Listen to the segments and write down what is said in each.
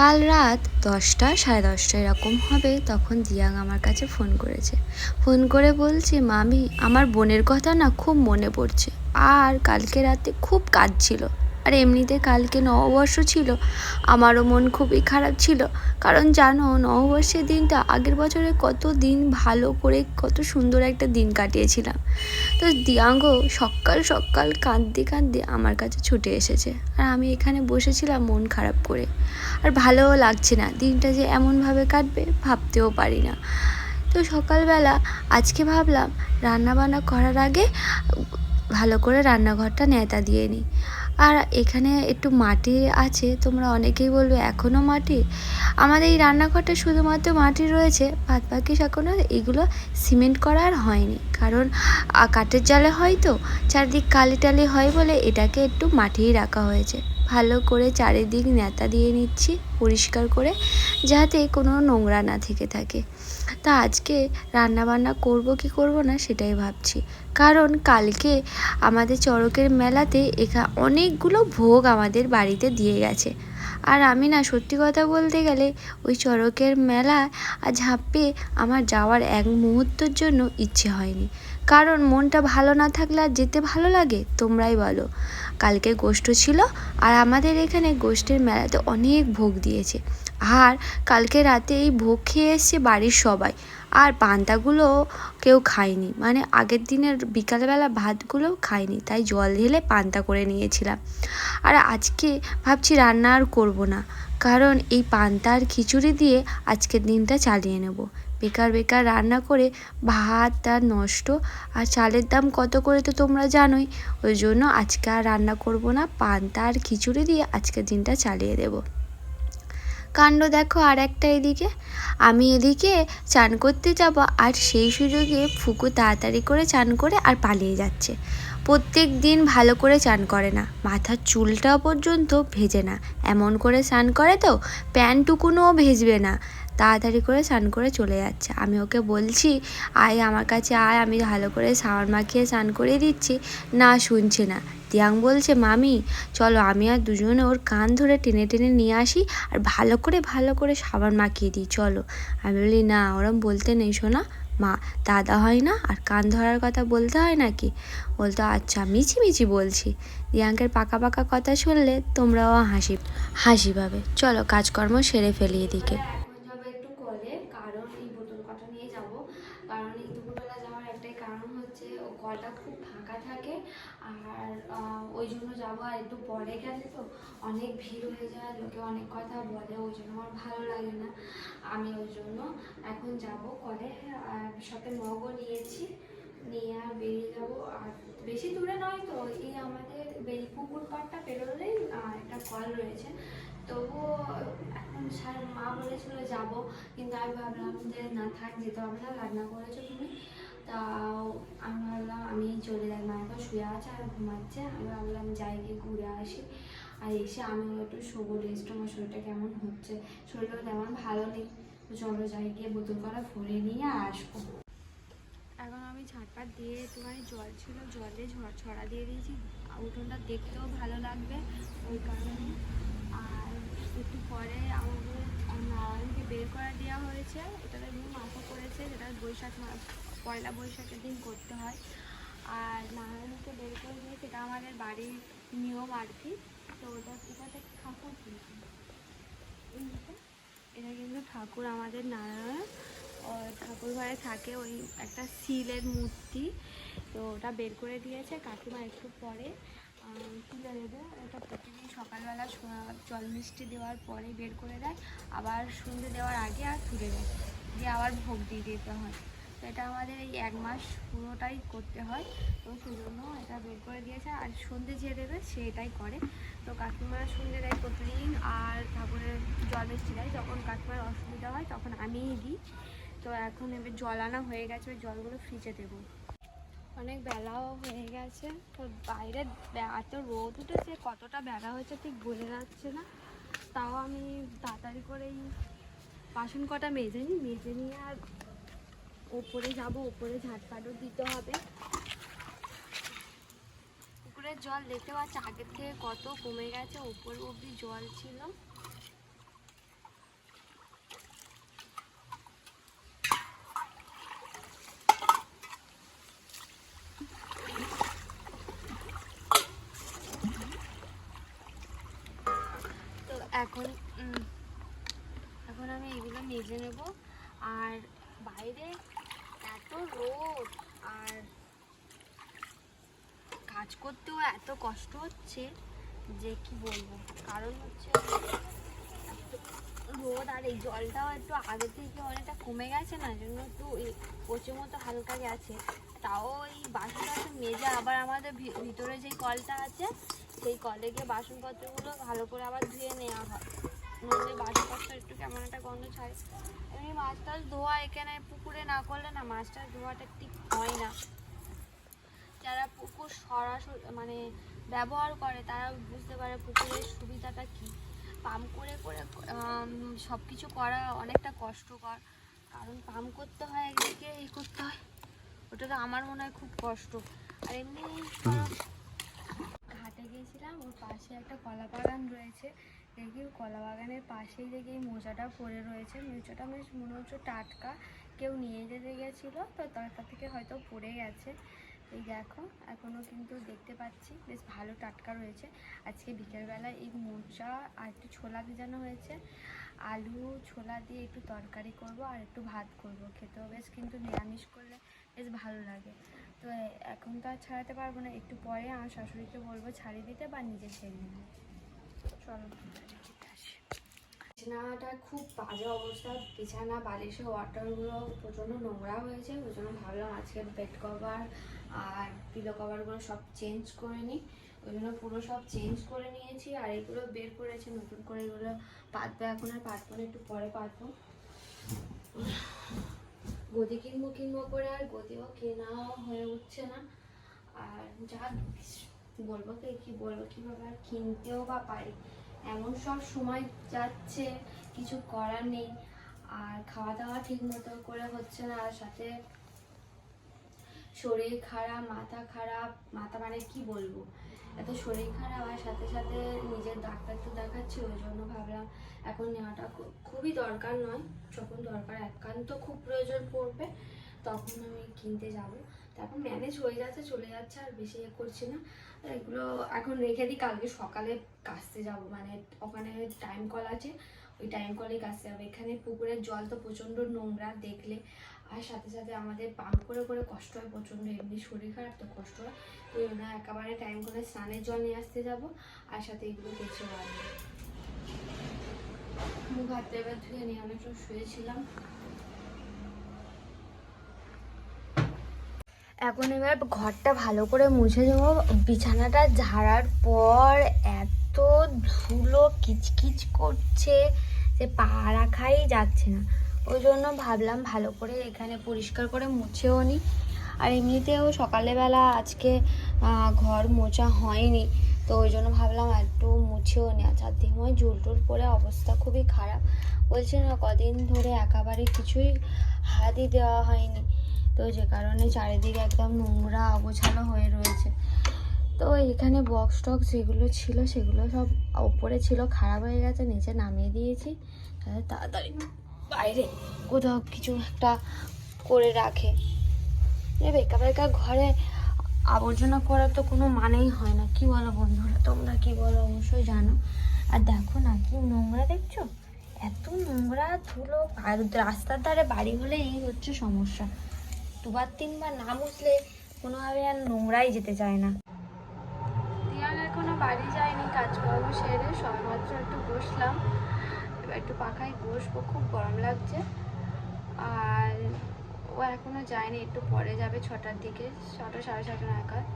কাল রাত দশটা, সাড়ে দশটা এরকম হবে, তখন দিয়াং আমার কাছে ফোন করেছে। ফোন করে বলছে, মামি, আমার বোনের কথা না খুব মনে পড়ছে। আর কালকে রাতে খুব কাজ ছিল আর এমনিতে কালকে নববর্ষ ছিল, আমারও মন খুবই খারাপ ছিল। কারণ জানো, নববর্ষের দিনটা আগের বছরে কত দিন ভালো করে, কত সুন্দর একটা দিন কাটিয়েছিলাম। তো দিয়াঙ্গ সকাল সকাল কাঁদতে কাঁদতে আমার কাছে ছুটে এসেছে। আর আমি এখানে বসেছিলাম মন খারাপ করে। আর ভালোও লাগছে না, দিনটা যে এমনভাবে কাটবে ভাবতেও পারি না। তো সকালবেলা আজকে ভাবলাম, রান্নাবান্না করার আগে ভালো করে রান্নাঘরটা নেতা দিয়ে নিই। আর এখানে একটু মাটি আছে, তোমরা অনেকেই বলবে এখনও মাটি? আমাদের এই রান্নাঘরটা শুধুমাত্র মাটি রয়েছে বাদ বাকি এখনও এগুলো সিমেন্ট করা আর হয়নি। কারণ কাঠের জালে হয় তো, চারদিক কালি টালি হয় বলে এটাকে একটু মাটিই রাখা হয়েছে। ভালো করে চারিদিক নেতা দিয়ে নিচ্ছি, পরিষ্কার করে, যাতে কোনো নোংরা না থেকে থাকে। তা আজকে রান্না বান্না করব কি করব না সেটাই ভাবছি। কারণ কালকে আমাদের চড়কের মেলাতে এখা অনেকগুলো ভোগ আমাদের বাড়িতে দিয়ে গেছে। আর আমি না সত্যি কথা বলতে গেলে ওই চড়কের মেলা আর ঝাঁপে আমার যাওয়ার এক মুহূর্তের জন্য ইচ্ছে হয়নি। কারণ মনটা ভালো না থাকলে আর যেতে ভালো লাগে? তোমরাই বলো। কালকে গোষ্ঠ ছিল আর আমাদের এখানে গোষ্ঠের মেলাতে অনেক ভোগ দিয়েছে। আর কালকে রাতে এই ভোগ খেয়ে এসছে বাড়ির সবাই। আর পান্তাগুলো কেউ খায়নি। মানে আগের দিনের বিকালবেলা ভাতগুলোও খায়নি। তাই জল ঢেলে পান্তা করে নিয়েছিলাম। আর আজকে ভাবছি রান্না আর করব না। কারণ এই পান্তা আর খিচুড়ি দিয়ে আজকের দিনটা চালিয়ে নেব। বেকার বেকার রান্না করে ভাত আর নষ্ট। আর চালের দাম কত করে তো তোমরা জানোই। ওই জন্য আজকে আর রান্না করব না, পান্তা আর খিচুড়ি দিয়ে আজকের দিনটা চালিয়ে দেবো। কাণ্ড দেখো আর একটা এদিকে। আমি এদিকে চান করতে যাব আর সেই সুযোগে ফুকু তাড়াতাড়ি করে চান করে আর পালিয়ে যাচ্ছে। প্রত্যেক দিন ভালো করে চান করে না, মাথার চুলটাও পর্যন্ত ভেজে না। এমন করে স্নান করে তো, প্যান্টটুকুনও ভেজবে না। তাড়াতাড়ি করে স্নান করে চলে যাচ্ছে। আমি ওকে বলছি, আয় আমার কাছে আয়, আমি ভালো করে সাবান মাখিয়ে স্নান করে দিচ্ছি। না, শুনছে না। তিয়াং বলছে, মামি, চলো আমি আর দুজনে ওর কান ধরে টেনে টেনে নিয়ে আসি আর ভালো করে ভালো করে সাবান মাখিয়ে দিই, চলো। আমি বলি, না, ওরম বলতে নেই শোনা মা, দাদা হয় না আর কান ধরার কথা বলতে হয় নাকি? বলতো আচ্ছা মিছি মিছি বলছি। রিয়াঙ্কের পাকা পাকা কথা শুনলে তোমরাও হাসি হাসি পাবে। চলো, কাজকর্ম সেরে ফেলি এদিকে এখন যাব একটু কলে কারণ এই বোতল কটা নিয়ে যাব কারণ এই দুপুরবেলা যাওয়ার একটাই কারণ হচ্ছে ও কলটা খুব ফাঁকা থাকে আর আহ, ওই জন্য যাব আর একটু পরে গেলে তো অনেক ভিড় হয়ে যায়, লোকে অনেক কথা বলে, ওই জন্য আমার ভালো লাগে না। আমি ওই জন্য এখন যাব কলে, আর সাথে মগও নিয়েছি, নিয়ে আর বেরিয়ে যাব। আর বেশি দূরে নয় তো, এই আমাদের বেল পুকুর পাড়টা পেরোলেই একটা কল রয়েছে। তবুও এখন স্যার মা বলেছিল যাব, কিন্তু আমি ভাবলাম যে না থাক যেতে হবে না রান্না করেছ তুমি, তাও আমি ভাবলাম চলে যায়, মা এখন শুয়ে আছে আর ঘুমাচ্ছে। আমি ভাবলাম যাই গিয়ে ঘুরে আসি। আর এসে আমি একটু শোবো রেস্ট আমার শরীরটা কেমন হচ্ছে? শরীরটা তেমন ভালো নেই। তো চলো যাই গিয়ে বোতল করা ভরে নিয়ে আসব। এখন আমি ঝাঁটপাট দিয়ে একটুখানি জল ছিল, জলে ছড়া দিয়ে দিয়েছি। উঠোনটা দেখতেও ভালো লাগবে ওই কারণে। আর একটু পরে আমাদের নারায়ণকে বের করে দেওয়া হয়েছে। এটাতে নিয়ে মাথা করেছে যেটা বৈশাখ পয়লা বৈশাখের দিন করতে হয়। আর নারায়ণকে বের করে দিয়ে সেটা আমাদের বাড়ির নিয়ম আর কি। তো ওটা এটাতে ঠাকুর এটা কিন্তু ঠাকুর আমাদের নারায়ণ। ঠাকুর ঘরে থাকে ওই একটা শিলের মূর্তি। তো ওটা বের করে দিয়েছে কাকিমা একটু পরে। তুলে দেবে ওটা প্রতিদিন সকালবেলা জল মিষ্টি দেওয়ার পরে বের করে দেয়। আবার সন্ধে দেওয়ার আগে আর তুলে দেয় দিয়ে আবার ভোগ দিয়ে দিতে হয়। এটা আমাদের এই এক মাস পুরোটাই করতে হয়। তো সেজন্য এটা বের করে দিয়েছে। আর সন্ধে যে দেবে সে এটাই করে। তো কাকিমা সন্ধে দেয় প্রতিদিন, আর ঠাকুরের জল মিষ্টি দেয়। যখন কাকিমার অসুবিধা হয়, তখন আমিই দিই। তো এখন এবার জল আনা হয়ে গেছে। ওই জলগুলো ফ্রিজে দেবো। অনেক বেলাও হয়ে গেছে। তো বাইরে এত রোদ উঠেছে, কতটা বেলা হয়েছে ঠিক বোঝা যাচ্ছে না। তাও আমি তাড়াতাড়ি করেই বাসন কটা মেজে নিই। মেজে নিয়ে আর ওপরে যাব, ওপরে ঝাঁটপাটও দিতে হবে। পুকুরের জল দেখতে পাচ্ছি, আগের থেকে কত কমে গেছে, ওপর অবধি জল ছিল। এখন এখন আমি এগুলো মেজে নেব। আর বাইরে রোদ, আর কাজ করতেও এত কষ্ট হচ্ছে যে কি বলব? কারণ হচ্ছে রোদ আর এই জলটাও একটু আগে থেকে অনেকটা কমে গেছে না জন্য একটু পচে মতো হালকা গেছে তাও এই বাসন টাসন মেজে আবার আমাদের ভিতরে যে কলটা আছে, সেই কলে গিয়ে বাসনপত্রগুলো ভালো করে আবার ধুয়ে নেওয়া হয়। নইলে বাসনপত্র একটু কেমন একটা গন্ধ ছাড়ে। এমনি মাছ টাছ ধোয়া এখানে পুকুরে না করলে না মাছ টাছ ধোয়াটা ঠিক হয় না। যারা পুকুর সরাসরি মানে ব্যবহার করে তারা বুঝতে পারে পুকুরের সুবিধাটা কি। পাম্প করে করে সব কিছু করা অনেকটা কষ্টকর। কারণ পাম্প করতে হয়, একদিকে এই করতে হয়। ওটা তো আমার মনে হয় খুব কষ্ট। আর এমনি ঘাটে গিয়েছিলাম, ওর পাশে একটা কলা বাগান রয়েছে। দেখি কলা বাগানের পাশেই দেখি এই মোজাটা পড়ে রয়েছে। মোজাটা বেশ মনে হচ্ছে টাটকা। কেউ নিয়ে যেতে গেছিল, তো তার থেকে হয়তো পড়ে গেছে। এই দেখো এখনও কিন্তু দেখতে পাচ্ছি, বেশ ভালো টাটকা রয়েছে। আজকে বিকেলবেলা এই মোচা আর একটু ছোলা ভেজানো হয়েছে। আলু ছোলা দিয়ে একটু তরকারি করব আর একটু ভাত করব। খেতেও বেশ কিন্তু নিরামিষ করলে বেশ ভালো লাগে। তো এখন তো আর ছাড়াতে পারব না। একটু পরে আমার শাশুড়িকে বলব ছাড়িয়ে দিতে বা নিজে ছেড়ে নেবে। বিছানাটা খুব বাজে অবস্থা। বিছানা বালিশের ওয়াটারগুলো প্রচণ্ড নোংরা হয়েছে, ওই জন্য ভাবলাম আজকে বেড কভার আর পিলো কভারগুলো সব চেঞ্জ করে নিই ওই জন্য পুরো সব চেঞ্জ করে নিয়েছি আর এগুলো বের করেছি, নতুন করে এগুলো পাতবো। এখন আর পাতবো না, একটু পরে পাতবো। গদি কিনবো কিনবো করে আর গদিও কেনাও হয়ে উঠছে না। আর যা বলব তো কি বলব, কীভাবে আর কিনতেও বা পারি। এমন সব সময় যাচ্ছে, কিছু করার নেই। আর খাওয়া দাওয়া ঠিক মতো করে হচ্ছে না, আর সাথে শরীর খারাপ, মাথা খারাপ, মাথা মানে কি বলব? এত শরীর খারাপ, আর সাথে সাথে নিজের ডাক্তার তো দেখাচ্ছি, ওই জন্য ভাবলাম এখন নেওয়াটা খুবই দরকার নয়। যখন দরকার, একান্ত খুব প্রয়োজন পড়বে। তখন আমি কিনতে যাব। তারপর ম্যানেজ হয়ে যাচ্ছে, চলে যাচ্ছে, আর বেশি ইয়ে করছি না। এগুলো এখন রেখে দিই, কালকে সকালে কাচতে যাব। মানে ওখানে টাইম কল আছে, ওই টাইম কলেই কাচতে যাব। এখানে পুকুরের জল তো প্রচণ্ড নোংরা দেখলে। আর সাথে সাথে আমাদের পাম্প করে করে কষ্ট হয় প্রচণ্ড, এমনি শরীর খারাপ তো কষ্ট হয়। তো জন্য একেবারে টাইম করে স্নানের জল নিয়ে আসতে যাব, আর সাথে এগুলো কেচে আনব মুখ হাতে এবার ধুয়ে নিয়ে অনেকটা শুয়েছিলাম। এখন এবার ঘরটা ভালো করে মুছে দেবো। বিছানাটা ঝাড়ার পর এত ধুলো কিচকিচ করছে যে পা রাখাই যাচ্ছে না। ওই জন্য ভাবলাম ভালো করে এখানে পরিষ্কার করে মুছেও নিই আর এমনিতেও সকালবেলা আজকে ঘর মোছা হয়নি, তো ওই জন্য ভাবলাম একটু মুছেও নিই আর চারদিকময় জুল টুল পরে অবস্থা খুবই খারাপ। বলছে না, কদিন ধরে একেবারে কিছুই হাতই দেওয়া হয়নি। তো যে কারণে চারিদিকে একদম নোংরা, অগোছালো হয়ে রয়েছে। তো এখানে বক্স টক্স যেগুলো ছিল, সেগুলো সব ওপরে ছিল, খারাপ হয়ে গেছে, নিচে নামিয়ে দিয়েছি। তাড়াতাড়ি বাইরে কোথাও কিছু একটা করে রাখে। এ বেকা বেকা ঘরে আবর্জনা করার তো কোনো মানেই হয় না। কি বলো বন্ধুরা, তোমরা কি বলো? অবশ্যই জানো। আর দেখো না কি নোংরা দেখছ? এত নোংরা ধুলো রাস্তার ধারে বাড়ি হলে এই হচ্ছে সমস্যা। দুবার তিনবার না মুছলে কোনোভাবে আর নোংরাই যেতে চায় না। দিয়ান এখনও বাড়ি যায়নি, কাজকর্ম সেরে সবেমাত্র একটু বসলাম। এবার একটু পাখায় বসবো, খুব গরম লাগছে। আর ও এখনও যায়নি, একটু পরে যাবে ছটার দিকে, ছটা, সাড়ে ছটা নাগাদ।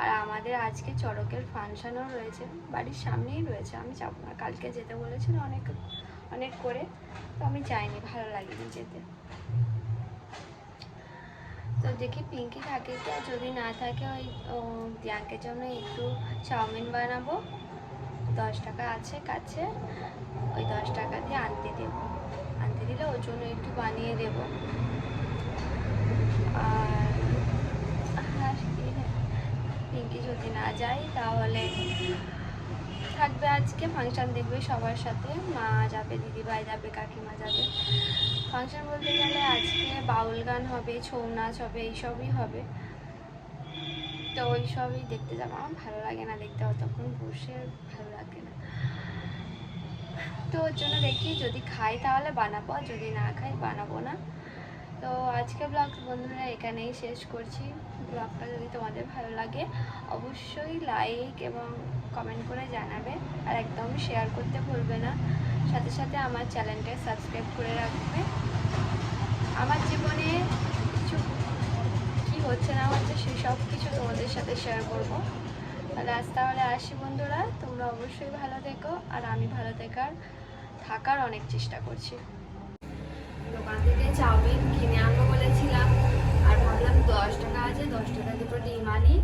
আর আমাদের আজকে চড়কের ফাংশনও রয়েছে, বাড়ির সামনেই রয়েছে, আমি যাব না। কালকে যেতে বলেছিল অনেক অনেক করে, তো আমি যাইনি, ভালো লাগেনি যেতে। তো দেখি পিঙ্কি থাকে কি? আর যদি না থাকে ওই দিয়াঙ্কের জন্য একটু চাউমিন বানাবো। দশ টাকা আছে কাছে, ওই দশ টাকা দিয়ে আনতে দেবো। আনতে দিলে ওর জন্য একটু বানিয়ে দেব। আর, পিঙ্কি যদি না যাই তাহলে থাকবে আজকে ফাংশন দেখবে সবার সাথে। মা যাবে, দিদিভাই যাবে, কাকিমা যাবে। ফাংশন বলতে গেলে আজকে বাউল গান হবে, ছৌ নাচ হবে, এইসবই হবে। তো ওই সবই দেখতে যাব। আমার ভালো লাগে না দেখতে, অতক্ষণ বসে ভালো লাগে না। তো ওর জন্য দেখি, যদি খাই তাহলে বানাবো যদি না খাই বানাবো না। তো আজকে ব্লগ বন্ধুরা এখানেই শেষ করছি। ব্লগটা যদি তোমাদের ভালো লাগে, অবশ্যই লাইক এবং কমেন্ট করে জানাবে। আর একদম শেয়ার করতে ভুলবে না। সাথে সাথে আমার চ্যানেলটা সাবস্ক্রাইব করে রাখবে। আমার জীবনে কিছু কি হচ্ছে না হচ্ছে সেই সব কিছু তোমাদের সাথে শেয়ার করব। তাহলে আজ তাহলে আসি বন্ধুরা, তোমরা অবশ্যই ভালো থেকো, আর আমি ভালো থাকার থাকার অনেক চেষ্টা করছি। দোকান থেকে চাউমিন কিনে আনব বলেছিলাম, আর ভাবলাম দশ টাকা আছে, দশ টাকা দুটো ডিম আনি।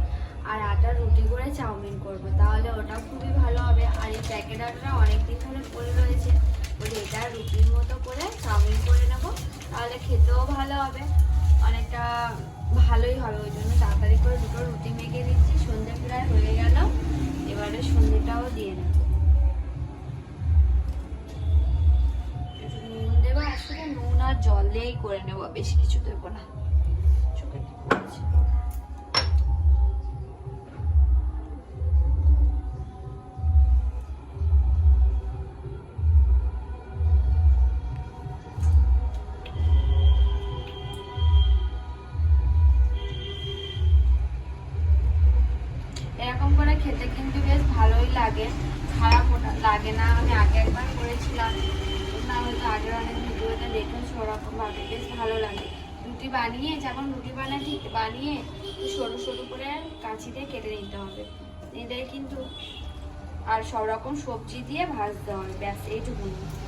আর আটার রুটি করে চাউমিন করব। তাহলে ওটা খুবই ভালো হবে। আর এই প্যাকেট আটা অনেক দিন ধরে পড়ে রয়েছে। বলে এটা রুটির মতো করে চাউমিন করে নেব, তাহলে খেতেও ভালো হবে। অনেকটা ভালোই হবে। ওই জন্য তাড়াতাড়ি করে দুটো রুটি মেখে দিচ্ছি সন্ধে প্রায় হয়ে গেল। এবারে সন্ধেটাও দিয়ে নেব। নুন দেবো। আসলে নুন আর জল দিয়েই করে নেব। বেশি কিছু দেবো না। চোখে খেতে কিন্তু বেশ ভালোই লাগে। খারাপ লাগে না। আমি আগে একবার করেছিলাম। না, হয়তো আগের অনেক ভিডিওতে দেখেছি ওরকমভাবে বেশ ভালো লাগে। রুটি বানিয়ে যেমন রুটি বানাই ঠিক বানিয়ে সরু সরু করে কাঁচি দিয়ে কেটে নিতে হবে। এটাই কিন্তু আর সব রকম সবজি দিয়ে ভাজতে হবে। ব্যাস, এইটুকুনি।